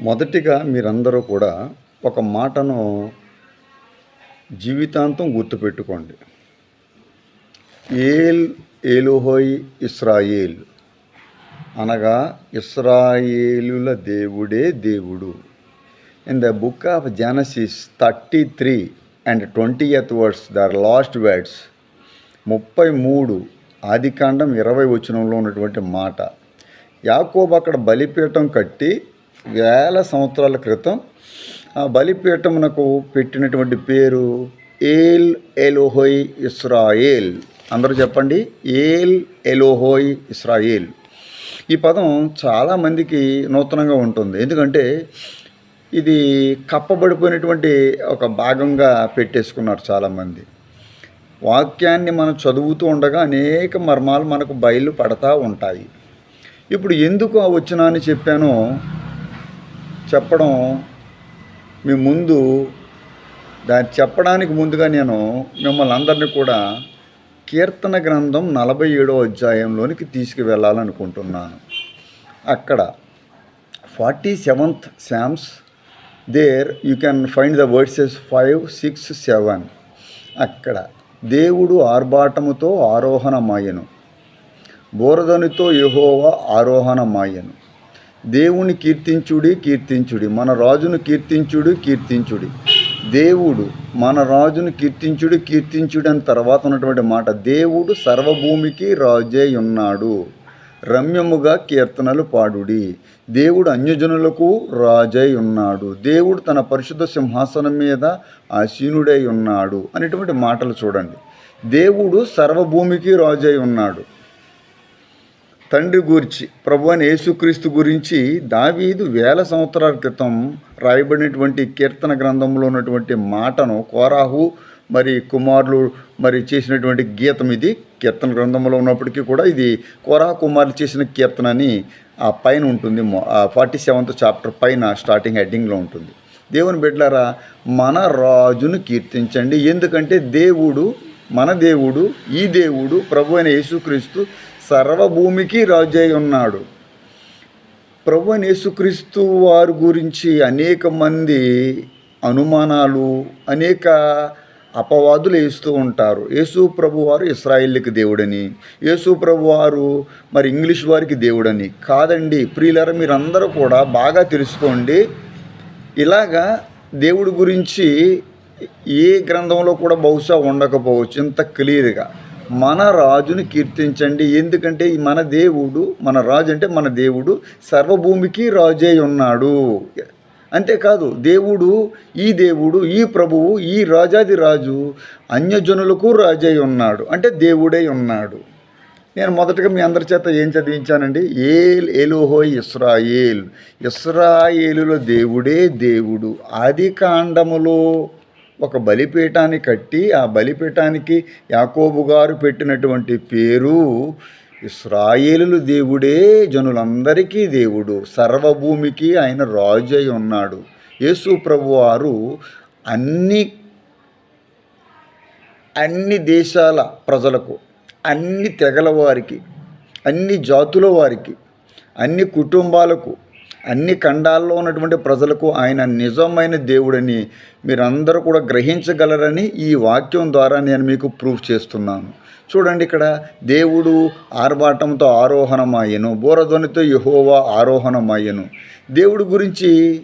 మొదటిగా మీరందరూ కూడా ఒక మాటను జీవితాంతం గుర్తుపెట్టుకోండి. ఏల్ ఏలోహోయ్ ఇస్రాయేల్ అనగా ఇస్రాయేలుల దేవుడే దేవుడు. In the book of Genesis thirty three and twentieth words there last words ముప్పై మూడు ఆదికాండం ఇరవై వచనంలో ఉన్నటువంటి మాట. యాకోబు అక్కడ బలిపీఠం కట్టి వేల సంవత్సరాల క్రితం ఆ బలిపీఠమునకు పెట్టినటువంటి పేరు ఏల్ ఎలోహోయ్ ఇస్రాయేల్. అందరూ చెప్పండి ఏల్ ఎలోహోయ్ ఇస్రాయేల్. ఈ పదం చాలామందికి నూతనంగా ఉంటుంది. ఎందుకంటే ఇది కప్పబడిపోయినటువంటి ఒక భాగంగా పెట్టేసుకున్నారు చాలామంది. వాక్యాన్ని మనం చదువుతూ ఉండగా అనేక మర్మాలు మనకు బయలు పడతా ఉంటాయి. ఇప్పుడు ఎందుకు ఆ అని చెప్పానో చెప్పడం మీ ముందు దాన్ని చెప్పడానికి ముందుగా నేను మిమ్మల్ని అందరినీ కూడా కీర్తన గ్రంథం నలభై ఏడో అధ్యాయంలోనికి తీసుకువెళ్ళాలనుకుంటున్నాను. అక్కడ forty seventh Psalms there you can find the verses five six seven అక్కడ దేవుడు ఆర్భాటముతో ఆరోహణమాయను. బోరదనితో యెహోవా ఆరోహణమాయను. దేవుని కీర్తించుడి కీర్తించుడి. మన రాజును కీర్తించుడు కీర్తించుడి. దేవుడు మన రాజును కీర్తించుడి కీర్తించుడు అని తర్వాత ఉన్నటువంటి మాట. దేవుడు సర్వభూమికి రాజే ఉన్నాడు. రమ్యముగా కీర్తనలు పాడుడి. దేవుడు అన్యజనులకు రాజై ఉన్నాడు. దేవుడు తన పరిశుద్ధ సింహాసనం మీద ఆసీనుడై ఉన్నాడు. అనేటువంటి మాటలు చూడండి. దేవుడు సర్వభూమికి రాజై ఉన్నాడు. తండ్రి గురించి ప్రభు అని యేసుక్రీస్తు గురించి దావీదు వేల సంవత్సరాల క్రితం రాయబడినటువంటి కీర్తన గ్రంథంలో ఉన్నటువంటి మాటను కోరాహు మరి కుమారులు మరి చేసినటువంటి గీతం ఇది. కీర్తన గ్రంథంలో ఉన్నప్పటికీ కూడా ఇది కోరా కుమారులు చేసిన కీర్తన అని ఆ పైన ఉంటుంది. ఫార్టీ సెవెంత్ చాప్టర్ పైన స్టార్టింగ్ హెడ్డింగ్లో ఉంటుంది. దేవుని బిడ్డలారా మన రాజును కీర్తించండి. ఎందుకంటే దేవుడు మన దేవుడు ఈ దేవుడు ప్రభు అయిన యేసుక్రీస్తు సర్వభూమికి రాజై అయి ఉన్నాడు. ప్రభు యేసుక్రీస్తు వారి గురించి అనేక మంది అనుమానాలు అనేక అపవాదులు వేస్తూ ఉంటారు. యేసు ప్రభు వారు ఇస్రాయిల్కి దేవుడని యేసు ప్రభు వారు మరి ఇంగ్లీష్ వారికి దేవుడని కాదండి. ప్రియులర మీరందరూ కూడా బాగా తెలుసుకోండి. ఇలాగా దేవుడి గురించి ఏ గ్రంథంలో కూడా బహుశా ఉండకపోవచ్చు. ఇంత క్లియర్గా. మన రాజుని కీర్తించండి. ఎందుకంటే ఈ మన దేవుడు మన రాజు అంటే మన దేవుడు సర్వభూమికి రాజే ఉన్నాడు. అంతేకాదు దేవుడు ఈ దేవుడు ఈ ప్రభువు ఈ రాజాది రాజు అన్యజనులకు రాజై ఉన్నాడు. అంటే దేవుడై ఉన్నాడు. నేను మొదటగా మీ అందరి చేత ఏం చదివించానండి? ఏల్ ఎలోహోయ్ ఇస్రాయేల్. ఇస్రాయేలులో దేవుడే దేవుడు. ఆది కాండములో ఒక బలిపీఠాన్ని కట్టి ఆ బలిపీఠానికి యాకోబు గారు పెట్టినటువంటి పేరు ఇస్రాయేలు దేవుడే జనులందరికీ దేవుడు సర్వభూమికి ఆయన రాజు అయి ఉన్నాడు. యేసు ప్రభు వారు అన్ని అన్ని దేశాల ప్రజలకు అన్ని తెగల వారికి అన్ని జాతుల వారికి అన్ని కుటుంబాలకు అన్ని ఖండాల్లో ఉన్నటువంటి ప్రజలకు ఆయన నిజమైన దేవుడని మీరందరూ కూడా గ్రహించగలరని ఈ వాక్యం ద్వారా నేను మీకు ప్రూఫ్ చేస్తున్నాను. చూడండి ఇక్కడ దేవుడు ఆర్భాటంతో ఆరోహణమాయను బోరధ్వనితో యహోవా ఆరోహణమాయను దేవుడి గురించి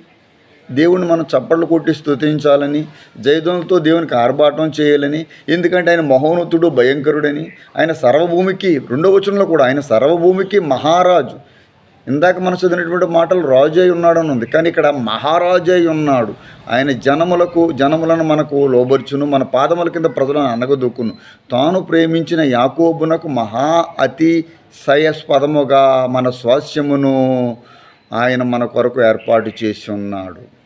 దేవుని మనం చప్పట్లు కొట్టి స్తుతించాలని జయధ్వనులతో దేవునికి ఆర్భాటం చేయాలని ఎందుకంటే ఆయన మహోన్నతుడు భయంకరుడని ఆయన సర్వభూమికి రెండవ వచనంలో కూడా ఆయన సర్వభూమికి మహారాజు. ఇందాక మనం చదివినటువంటి మాటలు రాజు అయి ఉన్నాడని ఉంది. కానీ ఇక్కడ మహారాజు అయి ఉన్నాడు. ఆయన జనములకు జనములను మనకు లోబర్చును మన పాదముల కింద ప్రజలను అనగదొక్కును తాను ప్రేమించిన యాకోబునకు మహా అతి సయస్పదముగా మన స్వాస్యమును ఆయన మన కొరకు ఏర్పాటు చేసి ఉన్నాడు.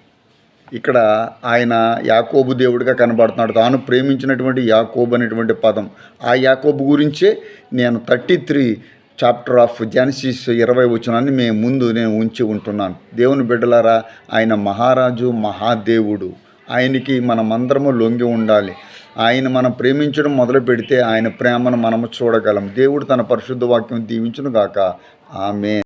ఇక్కడ ఆయన యాకోబు దేవుడిగా కనబడుతున్నాడు. తాను ప్రేమించినటువంటి యాకోబు అనేటువంటి పదం. ఆ యాకోబు గురించే నేను thirty three chapter of Genesis ఇరవై వచనాన్ని మేము ముందు నేను ఉంచి ఉంటున్నాను. దేవుని బిడ్డలారా ఆయన మహారాజు మహాదేవుడు. ఆయనకి మనమందరము లొంగి ఉండాలి. ఆయన మనం ప్రేమించడం మొదలు పెడితే ఆయన ప్రేమను మనము చూడగలం. దేవుడు తన పరిశుద్ధ వాక్యం దీవించును గాక. ఆమె